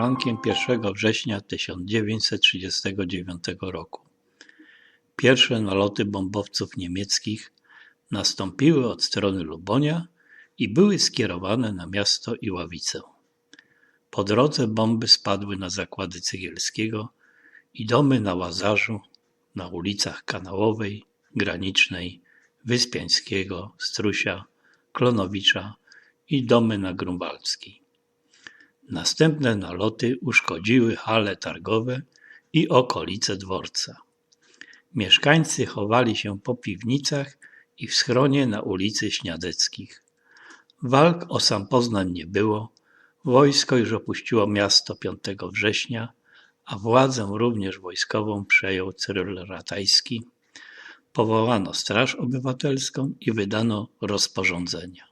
porankiem 1 września 1939 roku. Pierwsze naloty bombowców niemieckich nastąpiły od strony Lubonia i były skierowane na miasto Iławicę. Po drodze bomby spadły na zakłady Cegielskiego i domy na Łazarzu, na ulicach Kanałowej, Granicznej, Wyspiańskiego, Strusia, Klonowicza i domy na Grunwaldzkiej. Następne naloty uszkodziły hale targowe i okolice dworca. Mieszkańcy chowali się po piwnicach i w schronie na ulicy Śniadeckich. Walk o sam Poznań nie było, wojsko już opuściło miasto 5 września, a władzę również wojskową przejął Cyryl Ratajski. Powołano Straż Obywatelską i wydano rozporządzenia.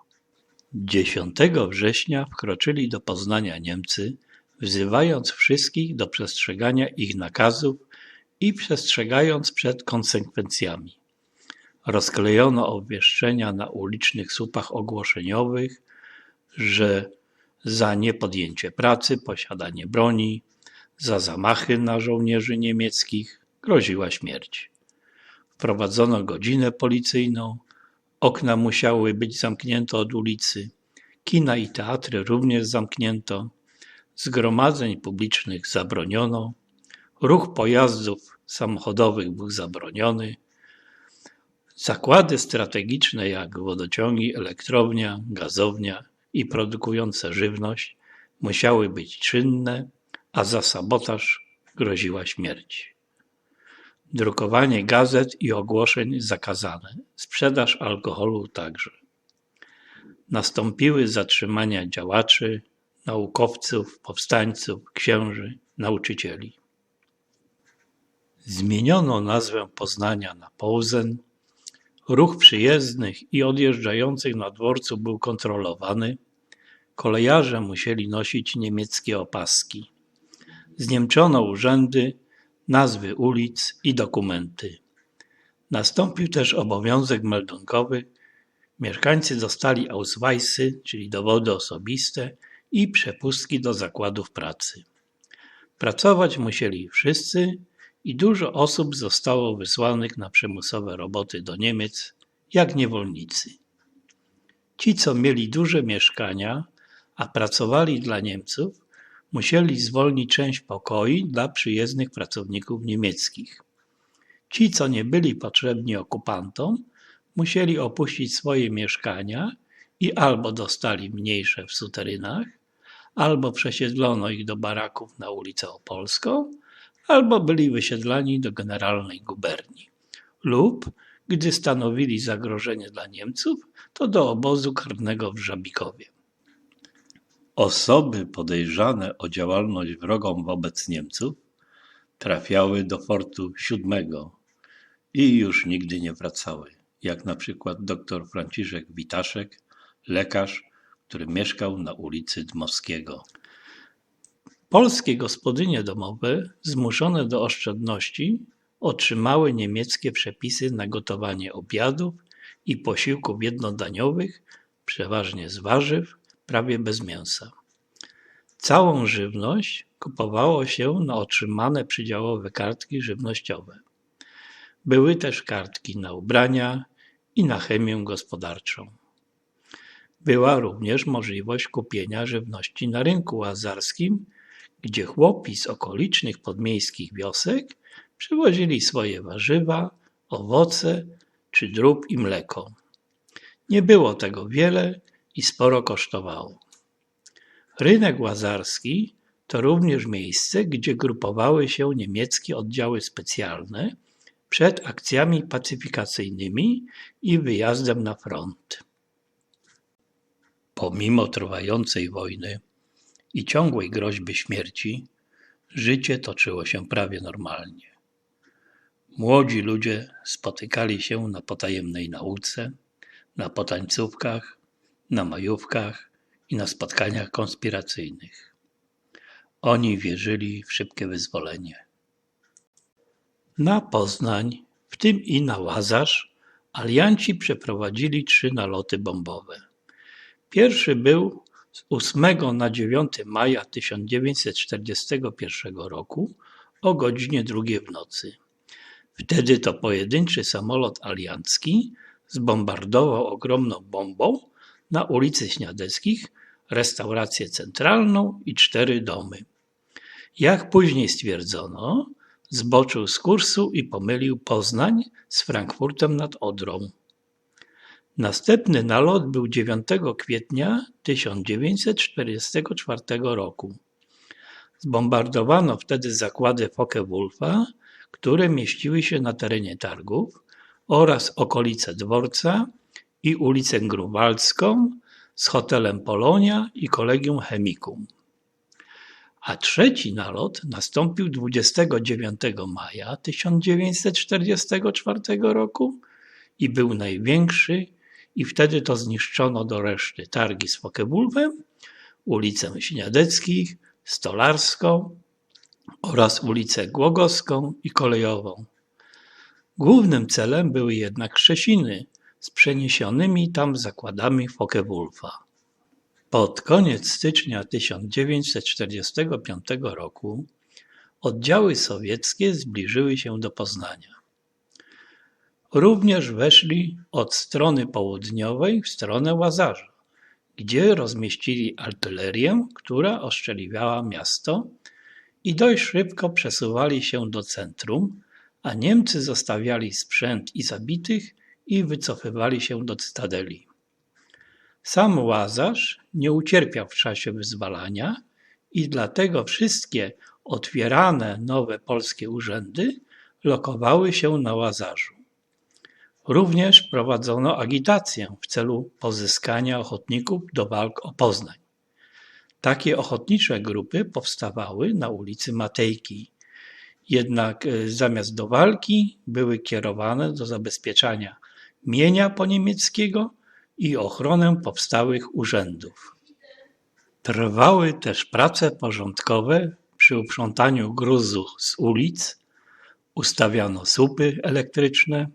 10 września wkroczyli do Poznania Niemcy, wzywając wszystkich do przestrzegania ich nakazów i przestrzegając przed konsekwencjami. Rozklejono obwieszczenia na ulicznych słupach ogłoszeniowych, że za niepodjęcie pracy, posiadanie broni, za zamachy na żołnierzy niemieckich groziła śmierć. Wprowadzono godzinę policyjną, okna musiały być zamknięte od ulicy, kina i teatry również zamknięto, zgromadzeń publicznych zabroniono, ruch pojazdów samochodowych był zabroniony, zakłady strategiczne jak wodociągi, elektrownia, gazownia i produkujące żywność musiały być czynne, a za sabotaż groziła śmierć. Drukowanie gazet i ogłoszeń zakazane, sprzedaż alkoholu także. Nastąpiły zatrzymania działaczy, naukowców, powstańców, księży, nauczycieli. Zmieniono nazwę Poznania na Połzen. Ruch przyjezdnych i odjeżdżających na dworcu był kontrolowany. Kolejarze musieli nosić niemieckie opaski. Zniemczono urzędy, nazwy ulic i dokumenty. Nastąpił też obowiązek meldunkowy. Mieszkańcy dostali Ausweisy, czyli dowody osobiste i przepustki do zakładów pracy. Pracować musieli wszyscy i dużo osób zostało wysłanych na przymusowe roboty do Niemiec jak niewolnicy. Ci, co mieli duże mieszkania, a pracowali dla Niemców, musieli zwolnić część pokoi dla przyjezdnych pracowników niemieckich. Ci, co nie byli potrzebni okupantom, musieli opuścić swoje mieszkania i albo dostali mniejsze w suterynach, albo przesiedlono ich do baraków na ulicę Opolską, albo byli wysiedlani do generalnej guberni, lub, gdy stanowili zagrożenie dla Niemców, to do obozu karnego w Żabikowie. Osoby podejrzane o działalność wrogą wobec Niemców trafiały do fortu siódmego i już nigdy nie wracały, jak na przykład dr Franciszek Witaszek, lekarz, który mieszkał na ulicy Dmowskiego. Polskie gospodynie domowe, zmuszone do oszczędności, otrzymały niemieckie przepisy na gotowanie obiadów i posiłków jednodaniowych, przeważnie z warzyw, prawie bez mięsa. Całą żywność kupowało się na otrzymane przydziałowe kartki żywnościowe. Były też kartki na ubrania i na chemię gospodarczą. Była również możliwość kupienia żywności na rynku łazarskim, gdzie chłopi z okolicznych podmiejskich wiosek przywozili swoje warzywa, owoce czy drób i mleko. Nie było tego wiele i sporo kosztowało. Rynek łazarski to również miejsce, gdzie grupowały się niemieckie oddziały specjalne przed akcjami pacyfikacyjnymi i wyjazdem na front. Pomimo trwającej wojny i ciągłej groźby śmierci, życie toczyło się prawie normalnie. Młodzi ludzie spotykali się na potajemnej nauce, na potańcówkach, na majówkach i na spotkaniach konspiracyjnych. Oni wierzyli w szybkie wyzwolenie. Na Poznań, w tym i na Łazarz, alianci przeprowadzili trzy naloty bombowe. Pierwszy był z 8 na 9 maja 1941 roku o godzinie drugiej w nocy. Wtedy to pojedynczy samolot aliancki zbombardował ogromną bombą na ulicy Śniadeckich restaurację centralną i cztery domy. Jak później stwierdzono, zboczył z kursu i pomylił Poznań z Frankfurtem nad Odrą. Następny nalot był 9 kwietnia 1944 roku. Zbombardowano wtedy zakłady Focke-Wulfa, które mieściły się na terenie targów oraz okolice dworca i ulicę Grunwaldzką z hotelem Polonia i Kolegium Chemikum. A trzeci nalot nastąpił 29 maja 1944 roku i był największy i wtedy to zniszczono do reszty targi z Fokewulwem, ulicę Śniadeckich, Stolarską oraz ulicę Głogowską i Kolejową. Głównym celem były jednak Krzesiny z przeniesionymi tam zakładami Focke-Wulfa. Pod koniec stycznia 1945 roku oddziały sowieckie zbliżyły się do Poznania. Również weszli od strony południowej w stronę Łazarza, gdzie rozmieścili artylerię, która oszczeliwiała miasto i dość szybko przesuwali się do centrum, a Niemcy zostawiali sprzęt i zabitych i wycofywali się do cytadeli. Sam Łazarz nie ucierpiał w czasie wyzwalania i dlatego wszystkie otwierane nowe polskie urzędy lokowały się na Łazarzu. Również prowadzono agitację w celu pozyskania ochotników do walk o Poznań. Takie ochotnicze grupy powstawały na ulicy Matejki, jednak e, zamiast do walki były kierowane do zabezpieczania mienia poniemieckiego i ochronę powstałych urzędów. Trwały też prace porządkowe przy uprzątaniu gruzu z ulic, ustawiano słupy elektryczne.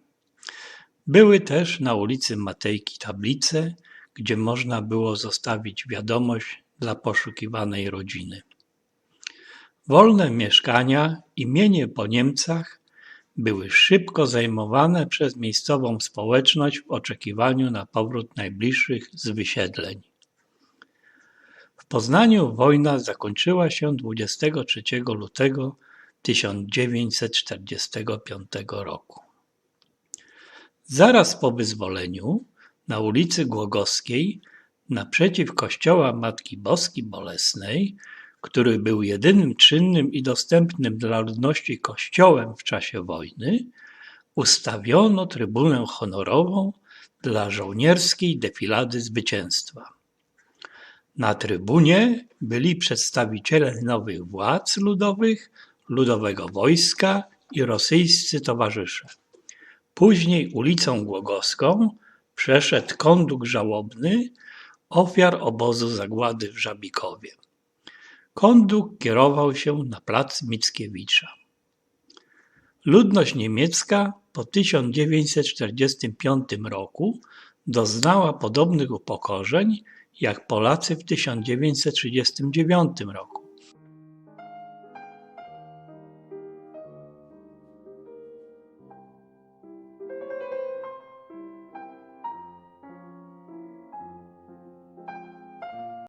Były też na ulicy Matejki tablice, gdzie można było zostawić wiadomość dla poszukiwanej rodziny. Wolne mieszkania i mienie po Niemcach były szybko zajmowane przez miejscową społeczność w oczekiwaniu na powrót najbliższych z wysiedleń. W Poznaniu wojna zakończyła się 23 lutego 1945 roku. Zaraz po wyzwoleniu na ulicy Głogowskiej naprzeciw kościoła Matki Boskiej Bolesnej który był jedynym czynnym i dostępnym dla ludności kościołem w czasie wojny, ustawiono trybunę honorową dla żołnierskiej defilady zwycięstwa. Na trybunie byli przedstawiciele nowych władz ludowych, ludowego wojska i rosyjscy towarzysze. Później ulicą Głogowską przeszedł konduk żałobny ofiar obozu zagłady w Żabikowie. Konduk kierował się na plac Mickiewicza. Ludność niemiecka po 1945 roku doznała podobnych upokorzeń jak Polacy w 1939 roku.